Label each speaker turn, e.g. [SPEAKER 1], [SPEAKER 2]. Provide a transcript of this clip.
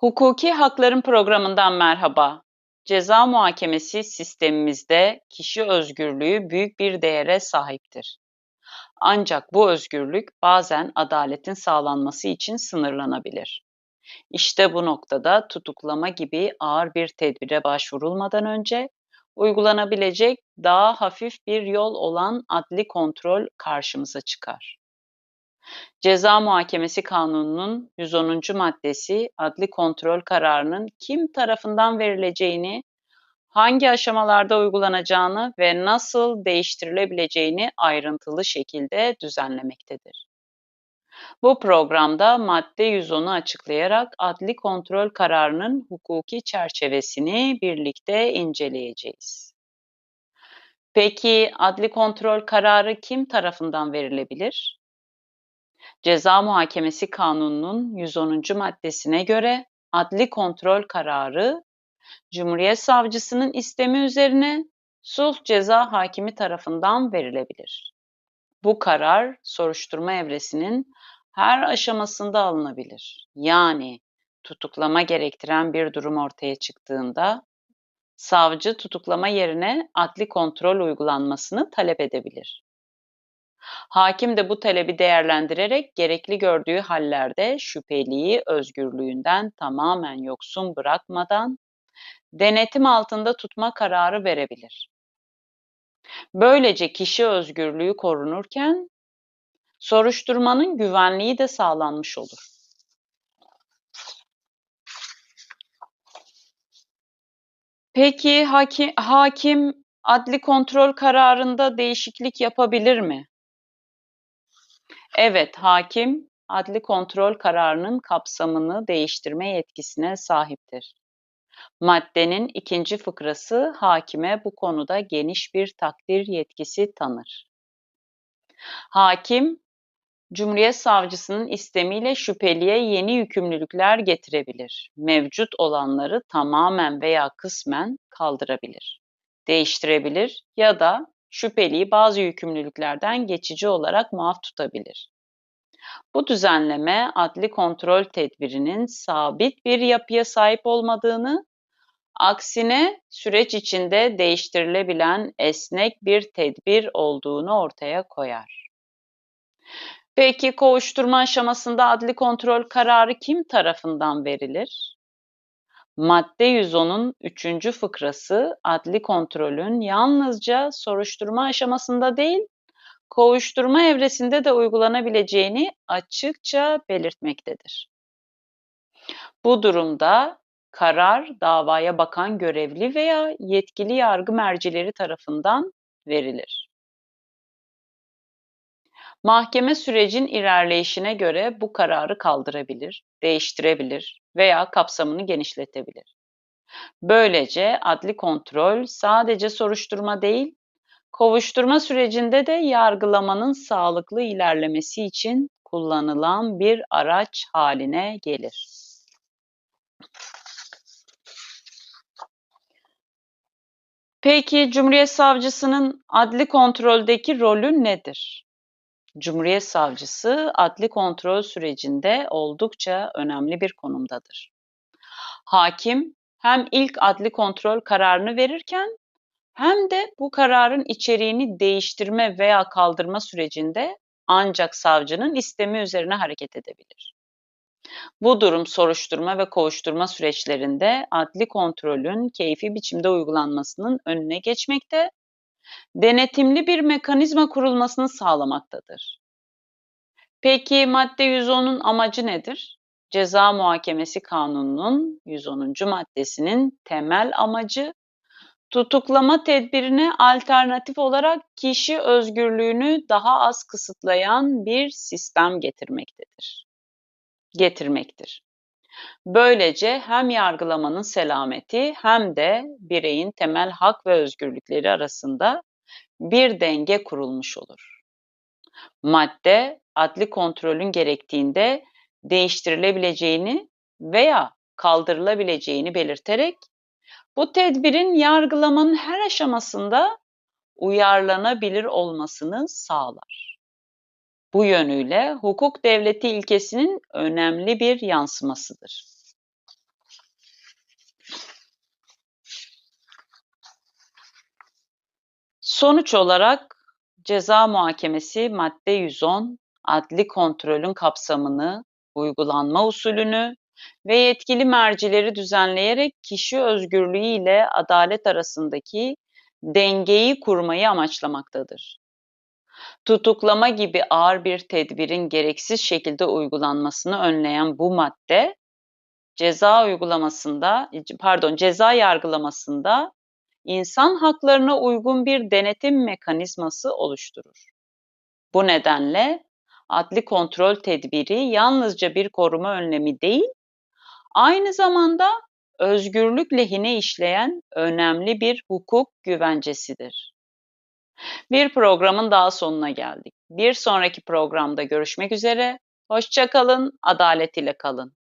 [SPEAKER 1] Hukuki Hakların Programı'ndan merhaba. Ceza muhakemesi sistemimizde kişi özgürlüğü büyük bir değere sahiptir. Ancak bu özgürlük bazen adaletin sağlanması için sınırlanabilir. İşte bu noktada tutuklama gibi ağır bir tedbire başvurulmadan önce uygulanabilecek daha hafif bir yol olan adli kontrol karşımıza çıkar. Ceza Muhakemesi Kanunu'nun 110. maddesi adli kontrol kararının kim tarafından verileceğini, hangi aşamalarda uygulanacağını ve nasıl değiştirilebileceğini ayrıntılı şekilde düzenlemektedir. Bu programda madde 110'u açıklayarak adli kontrol kararının hukuki çerçevesini birlikte inceleyeceğiz. Peki adli kontrol kararı kim tarafından verilebilir? Ceza Muhakemesi Kanunu'nun 110. maddesine göre adli kontrol kararı Cumhuriyet Savcısının istemi üzerine sulh ceza hakimi tarafından verilebilir. Bu karar soruşturma evresinin her aşamasında alınabilir. Yani tutuklama gerektiren bir durum ortaya çıktığında savcı tutuklama yerine adli kontrol uygulanmasını talep edebilir. Hakim de bu talebi değerlendirerek gerekli gördüğü hallerde şüpheliyi özgürlüğünden tamamen yoksun bırakmadan denetim altında tutma kararı verebilir. Böylece kişi özgürlüğü korunurken soruşturmanın güvenliği de sağlanmış olur. Peki haki, hakim adli kontrol kararında değişiklik yapabilir mi? Evet, hakim adli kontrol kararının kapsamını değiştirme yetkisine sahiptir. Maddenin ikinci fıkrası hakime bu konuda geniş bir takdir yetkisi tanır. Hakim, Cumhuriyet Savcısının istemiyle şüpheliye yeni yükümlülükler getirebilir. Mevcut olanları tamamen veya kısmen kaldırabilir, değiştirebilir ya da şüpheliyi bazı yükümlülüklerden geçici olarak muaf tutabilir. Bu düzenleme adli kontrol tedbirinin sabit bir yapıya sahip olmadığını, aksine süreç içinde değiştirilebilen esnek bir tedbir olduğunu ortaya koyar. Peki kovuşturma aşamasında adli kontrol kararı kim tarafından verilir? Madde 110'un 3. fıkrası adli kontrolün yalnızca soruşturma aşamasında değil, kovuşturma evresinde de uygulanabileceğini açıkça belirtmektedir. Bu durumda karar davaya bakan görevli veya yetkili yargı mercileri tarafından verilir. Mahkeme sürecin ilerleyişine göre bu kararı kaldırabilir, değiştirebilir veya kapsamını genişletebilir. Böylece adli kontrol sadece soruşturma değil, kovuşturma sürecinde de yargılamanın sağlıklı ilerlemesi için kullanılan bir araç haline gelir. Peki Cumhuriyet Savcısının adli kontroldeki rolü nedir? Cumhuriyet Savcısı adli kontrol sürecinde oldukça önemli bir konumdadır. Hakim hem ilk adli kontrol kararını verirken hem de bu kararın içeriğini değiştirme veya kaldırma sürecinde ancak savcının istemi üzerine hareket edebilir. Bu durum soruşturma ve kovuşturma süreçlerinde adli kontrolün keyfi biçimde uygulanmasının önüne geçmekte denetimli bir mekanizma kurulmasını sağlamaktadır. Peki madde 110'un amacı nedir? Ceza Muhakemesi Kanunu'nun 110. maddesinin temel amacı tutuklama tedbirine alternatif olarak kişi özgürlüğünü daha az kısıtlayan bir sistem getirmektedir. Getirmektir. Böylece hem yargılamanın selameti hem de bireyin temel hak ve özgürlükleri arasında bir denge kurulmuş olur. Madde adli kontrolün gerektiğinde değiştirilebileceğini veya kaldırılabileceğini belirterek bu tedbirin yargılamanın her aşamasında uyarlanabilir olmasını sağlar bu yönüyle hukuk devleti ilkesinin önemli bir yansımasıdır. Sonuç olarak ceza muhakemesi madde 110 adli kontrolün kapsamını, uygulanma usulünü ve yetkili mercileri düzenleyerek kişi özgürlüğü ile adalet arasındaki dengeyi kurmayı amaçlamaktadır. Tutuklama gibi ağır bir tedbirin gereksiz şekilde uygulanmasını önleyen bu madde, ceza uygulamasında, pardon, ceza yargılamasında insan haklarına uygun bir denetim mekanizması oluşturur. Bu nedenle adli kontrol tedbiri yalnızca bir koruma önlemi değil, aynı zamanda özgürlük lehine işleyen önemli bir hukuk güvencesidir. Bir programın daha sonuna geldik. Bir sonraki programda görüşmek üzere. Hoşça kalın, adalet ile kalın.